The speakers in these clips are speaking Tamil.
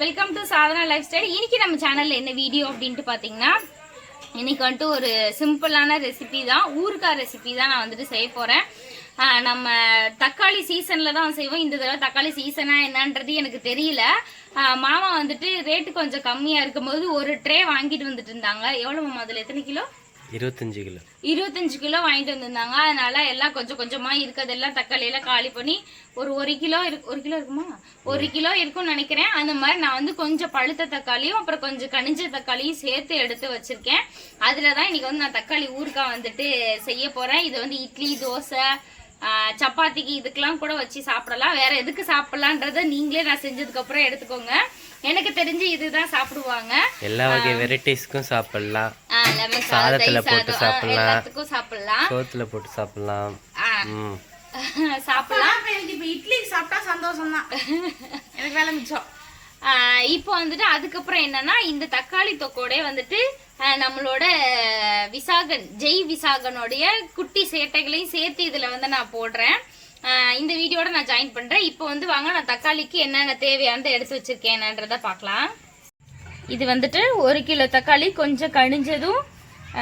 Welcome to Sadhana life style இன்னைக்கு நம்ம சேனல்ல என்ன வீடியோ அப்படின்ட்டு பாத்தீங்கன்னா இன்னைக்கு வந்துட்டு ஒரு சிம்பிளான ரெசிபி தான் ஊறுகாய் ரெசிபி தான் நான் வந்துட்டு செய்ய போறேன். நம்ம தக்காளி சீசன்ல தான் செய்வோம். இந்த தடவை தக்காளி சீசனா என்னன்றது எனக்கு தெரியல. மாமா வந்துட்டு ரேட்டு கொஞ்சம் கம்மியா இருக்கும்போது ஒரு ட்ரே வாங்கிட்டு வந்துட்டு இருந்தாங்க. எவ்வளவு மாமா அதுல? எத்தனை கிலோ? இருபத்தஞ்சு கிலோ. இருபத்தஞ்சு கிலோ வாங்கிட்டு வந்திருந்தாங்க. அதனால எல்லாம் கொஞ்சம் கொஞ்சமா இருக்கிறதெல்லாம் தக்காளி எல்லாம் காலி பண்ணி ஒரு ஒரு கிலோ இருக்கு ஒரு கிலோ இருக்குமா? ஒரு கிலோ இருக்கும்னு நினைக்கிறேன். அந்த மாதிரி நான் வந்து கொஞ்சம் பழுத்த தக்காளியும் அப்புறம் கொஞ்சம் கனிஞ்ச தக்காளியும் சேர்த்து எடுத்து வச்சிருக்கேன். அதுல தான் இன்னைக்கு வந்து நான் தக்காளி ஊறுகாய் வந்துட்டு செய்ய போறேன். இது வந்து இட்லி தோசை சப்பாத்திக்கு இதுக்கெல்லாம் கூட வச்சு சாப்பிடலாம். வேற எதுக்கு சாப்பிடலான்றத நீங்களே நான் செஞ்சதுக்கு அப்புறம் எடுத்துக்கோங்க. எனக்கு தெரிஞ்சு இதுதான் சாப்பிடுவாங்க. எல்லா வகை வெரைட்டிஸ்க்கும் சாப்பிடலாம். சாதத்துல தயிர் போட்டு சாப்பிடலாம். எல்லாத்துக்கும் சாப்பிடலாம். சோத்துல போட்டு சாப்பிடலாம். சாப்பிடலாம். இட்லி சாப்பிட்டா சந்தோஷம் தான் எனக்கு வேலை மிச்சம். ஆஹ் இப்போ வந்துட்டு அதுக்கப்புறம் என்னன்னா இந்த தக்காளி தொக்கோட வந்துட்டு நம்மளோட விசாகன் ஜெய் விசாகனுடைய குட்டி சேட்டைகளையும் சேர்த்து இதுல வந்து நான் போடுறேன். ஆஹ் இந்த வீடியோட நான் ஜாயின் பண்றேன். இப்போ வந்து வாங்க நான் தக்காளிக்கு என்னென்ன தேவையானதை எடுத்து வச்சிருக்கேன்ன்றத பார்க்கலாம். இது வந்துட்டு ஒரு கிலோ தக்காளி கொஞ்சம் கனிஞ்சதும்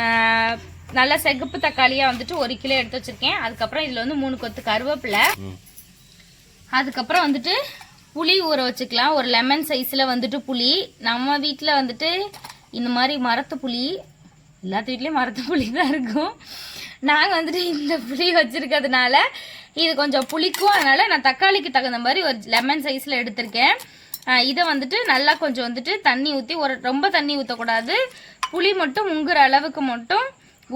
ஆஹ் நல்ல செகப்பு தக்காளியா வந்துட்டு ஒரு கிலோ எடுத்து வச்சிருக்கேன். அதுக்கப்புறம் இதுல வந்து மூணு கொத்து கருவேப்பிலை. அதுக்கப்புறம் வந்துட்டு புளி ஊற வச்சுக்கலாம். ஒரு லெமன் சைஸில் வந்துட்டு புளி. நம்ம வீட்டில் வந்துட்டு இந்த மாதிரி மரத்து புளி எல்லாத்து வீட்லேயும் மரத்து புளி தான் இருக்கும். நாங்கள் வந்துட்டு இந்த புளி வச்சுருக்கிறதுனால இது கொஞ்சம் புளிக்கும். அதனால் நான் தக்காளிக்கு தகுந்த மாதிரி ஒரு லெமன் சைஸில் எடுத்திருக்கேன். இதை வந்துட்டு நல்லா கொஞ்சம் வந்துட்டு தண்ணி ஊற்றி ஒரு ரொம்ப தண்ணி ஊற்றக்கூடாது புளி மட்டும் முங்குற அளவுக்கு மட்டும்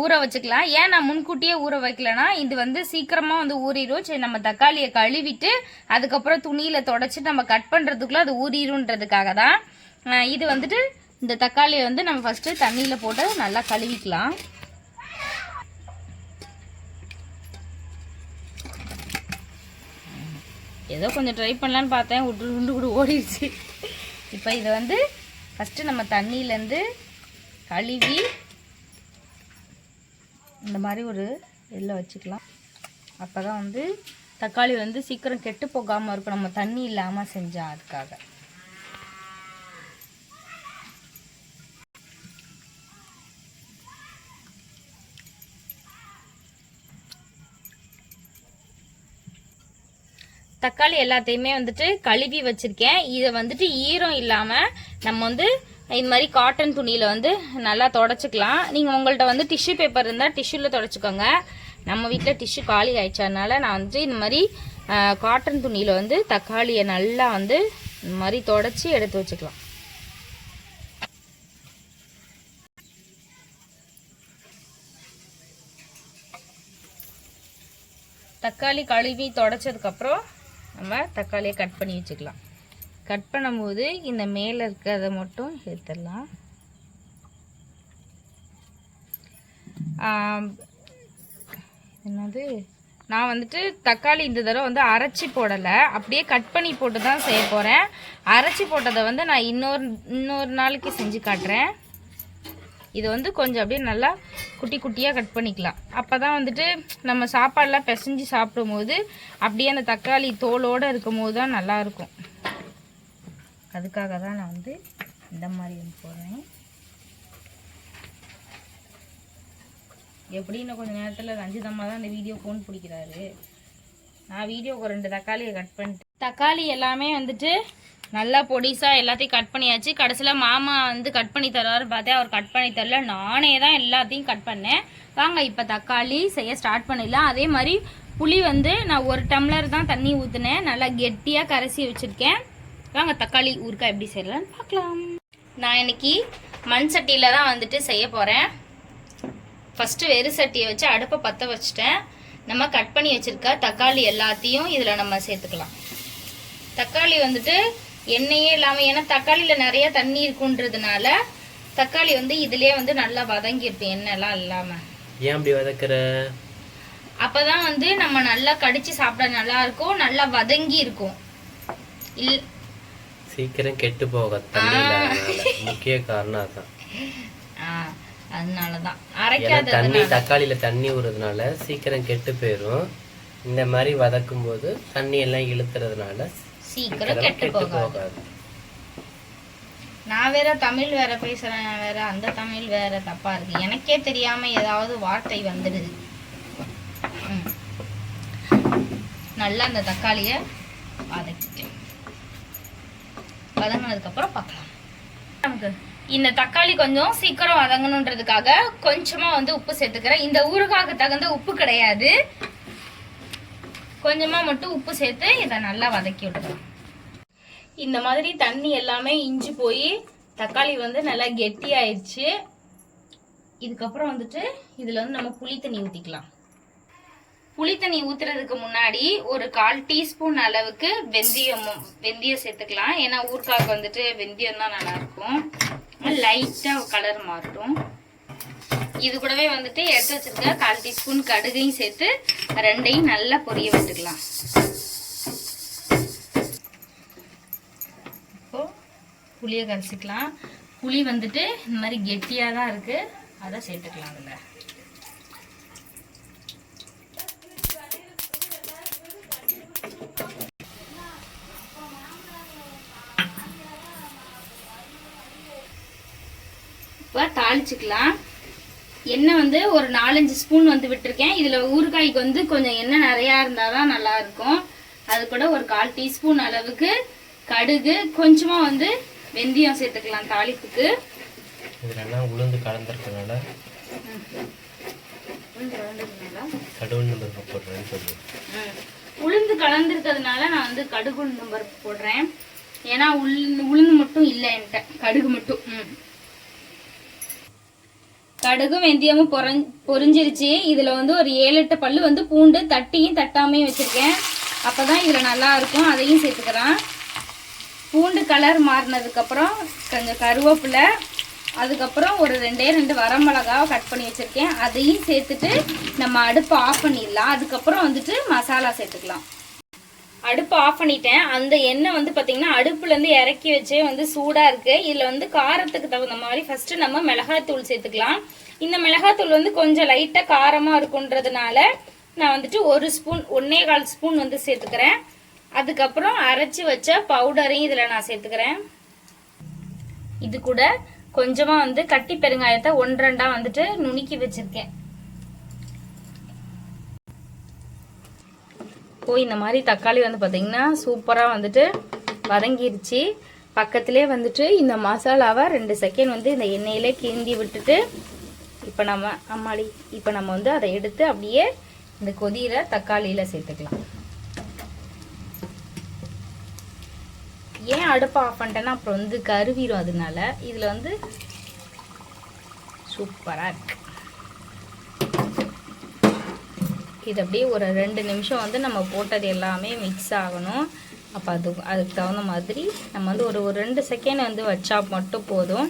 ஊற வச்சுக்கலாம். ஏன் நான் முன்கூட்டியே ஊற வைக்கலனா இது வந்து சீக்கிரமாக வந்து ஊறிடும் சரி நம்ம தக்காளியை கழுவிட்டு அதுக்கப்புறம் துணியில் தொடச்சி நம்ம கட் பண்ணுறதுக்குள்ளே அது ஊறிடும்ன்றதுக்காக தான். இது வந்துட்டு இந்த தக்காளியை வந்து நம்ம ஃபஸ்ட்டு தண்ணியில் போட்டு நல்லா கழுவிக்கலாம். ஏதோ கொஞ்சம் ட்ரை பண்ணலான்னு பார்த்தேன். உண்டு உண்டு கூட ஓடிடுச்சு. இப்போ இதை வந்து ஃபஸ்ட்டு நம்ம தண்ணியிலேருந்து கழுவி இந்த மாதிரி ஒரு இதில் வச்சுக்கலாம். அப்போ தான் வந்து தக்காளி வந்து சீக்கிரம் கெட்டு போகாமல் இருக்கும் நம்ம தண்ணி இல்லாமல் செஞ்சால் அதுக்காக. தக்காளி எல்லாத்தையுமே வந்துட்டு கழுவி வச்சிருக்கேன். இதை வந்துட்டு ஈரம் இல்லாமல் நம்ம வந்து இந்த மாதிரி காட்டன் துணியில் வந்து நல்லா தொடச்சிக்கலாம். நீங்கள் உங்கள்கிட்ட வந்து டிஷ்யூ பேப்பர் இருந்தால் டிஷ்யூவில் தொடச்சிக்கோங்க. நம்ம வீட்டில் டிஷ்யூ காலி ஆயிடுச்சதுனால நான் வந்துட்டு இந்த மாதிரி காட்டன் துணியில் வந்து தக்காளியை நல்லா வந்து இந்த மாதிரி தொடச்சி எடுத்து வச்சுக்கலாம். தக்காளி கழுவி தொடச்சதுக்கப்புறம் நம்ம தக்காளியை கட் பண்ணி வச்சுக்கலாம். கட் பண்ணும்போது இந்த மேலே இருக்கிறத மட்டும் எடுத்துடலாம். என்னது? நான் வந்துட்டு தக்காளி இந்த தடவை வந்து அரைச்சி போடலை. அப்படியே கட் பண்ணி போட்டு தான் செய்ய போகிறேன் அரைச்சி போட்டதை வந்து நான் இன்னொரு இன்னொரு நாளைக்கு செஞ்சு காட்டுறேன். இது வந்து கொஞ்சம் அப்படியே நல்லா குட்டி குட்டியாக கட் பண்ணிக்கலாம். அப்போ தான் வந்துட்டு நம்ம சாப்பாடெலாம் பிசைஞ்சு சாப்பிடும்போது அப்படியே அந்த தக்காளி தோலோடு இருக்கும் போது தான் நல்லாயிருக்கும். அதுக்காக தான் நான் வந்து இந்த மாதிரி வந்து போடுறேன். எப்படின்னு கொஞ்சம் நேரத்தில் ரஞ்சிதம்மா தான் இந்த வீடியோ ஃபோன் பிடிக்கிறாரு. நான் வீடியோக்கு ரெண்டு தக்காளியை கட் பண்ணிட்டு தக்காளி எல்லாமே வந்துட்டு நல்லா பொடிசாக எல்லாத்தையும் கட் பண்ணியாச்சு. கடைசியில் மாமா வந்து கட் பண்ணி தருவார் பார்த்தேன் அவர் கட் பண்ணி தரல. நானே தான் எல்லாத்தையும் கட் பண்ணேன். வாங்க இப்போ தக்காளி செய்ய ஸ்டார்ட் பண்ணிடலாம். அதே மாதிரி புளி வந்து நான் ஒரு டம்ளர் தான் தண்ணி ஊற்றுனேன் நல்லா கெட்டியாக கரைசி வச்சுருக்கேன். வாங்க தக்காளி ஊறுக்காய் எப்படி செய்யலாம்னு பார்க்கலாம். நான் இன்னைக்கு மண் சட்டியில் தான் வந்துட்டு செய்ய போகிறேன் ஃபஸ்ட்டு வெறு சட்டியை வச்சு அடுப்பை பற்ற வச்சுட்டேன். நம்ம கட் பண்ணி வச்சுருக்க தக்காளி எல்லாத்தையும் இதில் நம்ம சேர்த்துக்கலாம். தக்காளி வந்துட்டு எண்ணெயே இல்லாமல் ஏன்னா தக்காளியில் நிறைய தண்ணி இருக்குன்றதுனால தக்காளி வந்து இதுலேயே வந்து நல்லா வதங்கியிருக்கும் எண்ணெய்லாம் இல்லாமல் ஏன் அப்படி வதக்குற? அப்பதான் வந்து நம்ம நல்லா கடிச்சு சாப்பிட நல்லா இருக்கும் நல்லா வதங்கி இருக்கும். இல் சீக்கிரம் கெட்டு போக முக்கிய காரணம் அதான். அதனாலதான். ஏன்னா அரைக்காதது தண்ணி தக்காளியில தண்ணி ஊறுறதுனால சீக்கிரம் கெட்டு போயிடும் இந்த மாதிரி வதக்கும் போது தண்ணி எல்லாம் இழுத்துறதுனால சீக்கிரம் கெட்டு போகாது. நான் வேற தமிழ் வேற பேசுறேன் வேற அந்த தமிழ் வேற தப்பா இருக்கு. எனக்கே தெரியாம ஏதாவது வார்த்தை வந்துடுது. நல்லா அந்த தக்காளியை வதக்கிட்டேன் வதங்கினதுக்கு அப்புறம் பார்க்கலாம். நமக்கு இந்த தக்காளி கொஞ்சம் சீக்கிரம் வதங்கணுன்றதுக்காக கொஞ்சமா வந்து உப்பு சேர்த்துக்கிறேன். இந்த ஊறுகாய்க்கு தகுந்த உப்பு கிடையாது. கொஞ்சமாக மட்டும் உப்பு சேர்த்து இதை நல்லா வதக்கி விடுறேன் இந்த மாதிரி தண்ணி எல்லாமே இஞ்சி போய் தக்காளி வந்து நல்லா கெட்டி ஆயிடுச்சு இதுக்கப்புறம் வந்துட்டு இதில் வந்து நம்ம புளி தண்ணி ஊற்றிக்கலாம் புளி தண்ணி ஊற்றுறதுக்கு முன்னாடி ஒரு கால் டீஸ்பூன் அளவுக்கு வெந்தயம் வெந்தயம் சேர்த்துக்கலாம். ஏன்னா ஊறுகாய்க்கு வந்துட்டு வெந்தயம் தான் நல்லா இருக்கும். கலர் மாறட்டும். இது கூடவே வந்துட்டு எடுத்து வச்சிருக்க கால் டீஸ்பூன் கடுகையும் சேர்த்து ரெண்டையும் நல்லா பொரிய விட்டுக்கலாம். இப்போ புளியை கரைச்சிக்கலாம். புளி வந்துட்டு இந்த மாதிரி கெட்டியாக தான் இருக்கு. அதை சேர்த்துக்கலாம் அதில். இப்போ தாளிச்சுக்கலாம். எண்ணெய் வந்து ஒரு நாலஞ்சு ஸ்பூன் வந்து விட்டுருக்கேன். இதில் ஊறுகாய்க்கு வந்து கொஞ்சம் எண்ணெய் நிறையா இருந்தால் தான் நல்லா இருக்கும் அது கூட ஒரு கால் டீஸ்பூன் அளவுக்கு கடுகு கொஞ்சமாக வந்து வெந்தயம் சேர்த்துக்கலாம் தாளிப்புக்கு. இதில் என்ன உளுந்து கலந்துருக்கனால. உளுந்து கலந்துருக்கிறதுனால நான் வந்து கடுகு உளுந்து பருப்பு போடுறேன். ஏன்னா உளுந்து உளுந்து மட்டும் இல்லை என்கிட்ட. கடுகு மட்டும். ம். கடுகும் வெந்தயமும் பொறஞ் பொரிஞ்சிருச்சு இதில் வந்து ஒரு ஏழு எட்டு பல்லு வந்து பூண்டு தட்டியும் தட்டாமையும் வச்சுருக்கேன். அப்போ தான் இதில் நல்லா இருக்கும். அதையும் சேர்த்துக்கிறேன். பூண்டு கலர் மாறினதுக்கப்புறம் கொஞ்சம் கருவேப்பிலை அதுக்கப்புறம் ஒரு ரெண்டே ரெண்டு வரமிளகாவை கட் பண்ணி வச்சுருக்கேன். அதையும் சேர்த்துட்டு நம்ம அடுப்பை ஆஃப் பண்ணிடலாம். அதுக்கப்புறம் வந்துட்டு மசாலா சேர்த்துக்கலாம். அடுப்பு ஆஃப் பண்ணிட்டேன். அந்த எண்ணெய் வந்து பார்த்தீங்கன்னா அடுப்புலேருந்து இறக்கி வச்சே வந்து சூடாக இருக்குது இதில் வந்து காரத்துக்கு தகுந்த மாதிரி ஃபஸ்ட்டு நம்ம மிளகாத்தூள் சேர்த்துக்கலாம். இந்த மிளகாத்தூள் வந்து கொஞ்சம் லைட்டாக காரமாக இருக்குன்றதுனால நான் வந்துட்டு ஒரு ஸ்பூன் ஒன்னே கால் ஸ்பூன் வந்து சேர்த்துக்கிறேன். அதுக்கப்புறம் அரைச்சி வச்ச பவுடரையும் இதில் நான் சேர்த்துக்கிறேன். இது கூட கொஞ்சமாக வந்து கட்டி பெருங்காயத்தை ஒன்றரெண்டா வந்துட்டு நுணுக்கி வச்சுருக்கேன். இப்போ இந்த மாதிரி தக்காளி வந்து பார்த்தீங்கன்னா சூப்பராக வந்துட்டு வதங்கிருச்சு. பக்கத்திலே வந்துட்டு இந்த மசாலாவை ரெண்டு செகண்ட் வந்து இந்த எண்ணெயிலே கிண்டி விட்டுட்டு இப்போ நம்ம அம்மாடி இப்போ நம்ம வந்து அதை எடுத்து அப்படியே இந்த கொதியில் தக்காளியில் சேர்த்துக்கலாம். ஏன் அடுப்பை ஆஃப் பண்ணிட்டேன்னா அப்புறம் வந்து கருவிடும் அதனால. இதில் வந்து சூப்பராக இருக்குது இது அப்படியே ஒரு ரெண்டு நிமிஷம் வந்து நம்ம போட்டது எல்லாமே மிக்ஸ் ஆகணும். அப்போ அது அதுக்கு தகுந்த மாதிரி நம்ம வந்து ஒரு ஒரு ரெண்டு செகண்ட் வந்து வச்சா மட்டும் போதும்.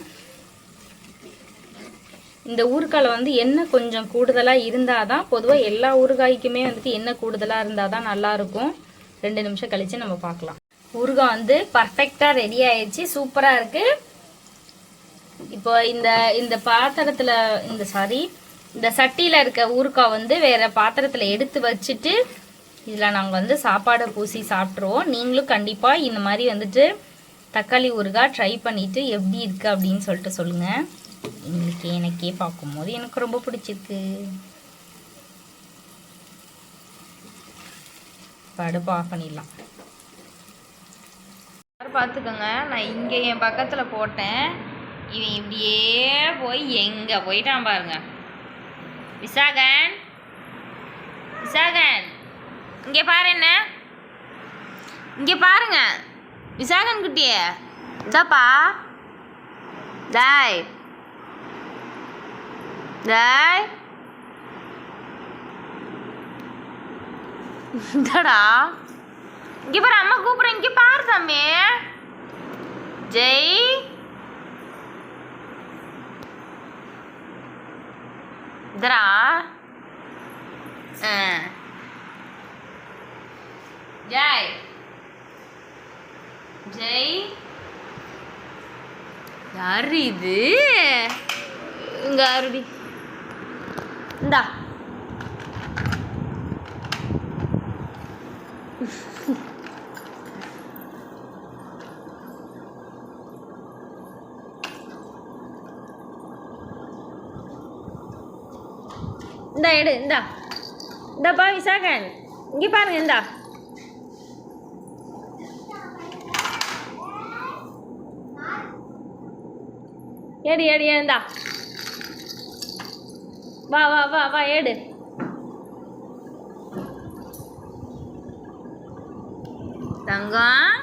இந்த ஊறுகாயில் வந்து எண்ணெய் கொஞ்சம் கூடுதலாக இருந்தால் தான் பொதுவாக எல்லா ஊறுகாய்க்குமே வந்துட்டு எண்ணெய் கூடுதலாக இருந்தால் தான் நல்லாயிருக்கும். ரெண்டு நிமிஷம் கழித்து நம்ம பார்க்கலாம். ஊறுகாய் வந்து பர்ஃபெக்டாக ரெடி ஆயிடுச்சு. சூப்பராக இருக்குது இப்போ இந்த இந்த பாத்திரத்தில் இந்த சாரி இந்த சட்டியில் இருக்க ஊறுகாய் வந்து வேறு பாத்திரத்தில் எடுத்து வச்சுட்டு இதில் நாங்கள் வந்து சாப்பாடை பூசி சாப்பிட்ருவோம் நீங்களும் கண்டிப்பாக இந்த மாதிரி வந்துட்டு தக்காளி ஊறுகாய் ட்ரை பண்ணிவிட்டு எப்படி இருக்குது அப்படின்னு சொல்லிட்டு சொல்லுங்கள் எங்களுக்கு எனக்கே பார்க்கும்போது எனக்கு ரொம்ப பிடிச்சிருக்கு. இப்போ அடுப்பு ஆஃப் பண்ணிடலாம் பார்த்துக்கோங்க நான் இங்கே என் பக்கத்தில் போட்டேன். இவன் இப்படியே போய் எங்கே போயிட்டான் பாருங்கள் விசாகன். விசாகன். இங்கே பாரு என்ன? இங்கே பாருங்க. விசாகன் குட்டியே. இதாப்பா தாய் தாய் இந்தடா. இங்கே பாரு அம்மா கூப்பிட்றேன் இங்கே பாரு தம்பி. ஜெய். இதரா ஆ. ஜெய். ஜெய். யாரு இது? இங்கே அருதி இந்தா. இந்தா எடு இந்தா. இந்தாப்பா விசாகன். இங்கே பாருங்க இந்தா. ஏடு ஏடு ஏண்டா வா வா வா வா ஏடு தங்கம்.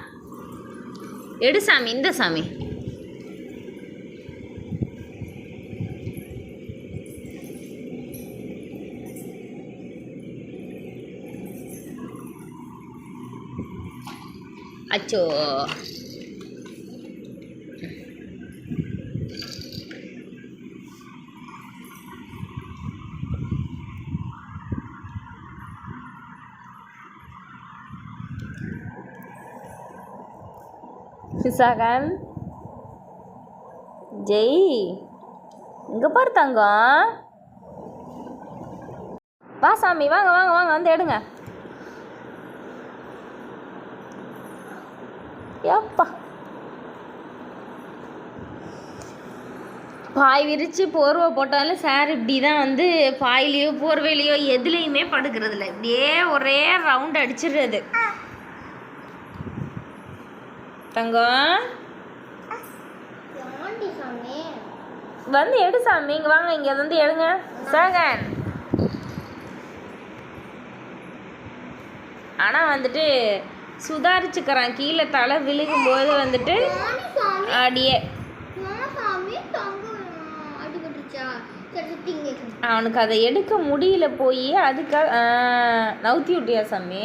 எடு சாமி இந்த சாமி. அச்சோ விசாகன் ஜெய் இங்க பாரு தங்கம் வா சாமி வாங்க வாங்க வாங்க வந்து எடுங்க ஏப்பா. பாய் விரித்து போர்வை போட்டாலும் சார் இப்படி தான் வந்து பாயிலையோ போர்வையிலையோ எதுலேயுமே படுக்கிறது இல்லை இப்படியே ஒரே ரவுண்ட் அடிச்சிடுறது. தங்கம். வந்து எடு சாமி இங்கே வாங்க இங்கே வந்து எடுங்க. சாகன். ஆனால் வந்துட்டு சுதாரிச்சுக்கிறான். கீழே தலை விழுகும்போது வந்துட்டு அப்படியே அவனுக்கு அதை எடுக்க முடியல போய் அதுக்காக நவுத்தி விட்டியா சாமி?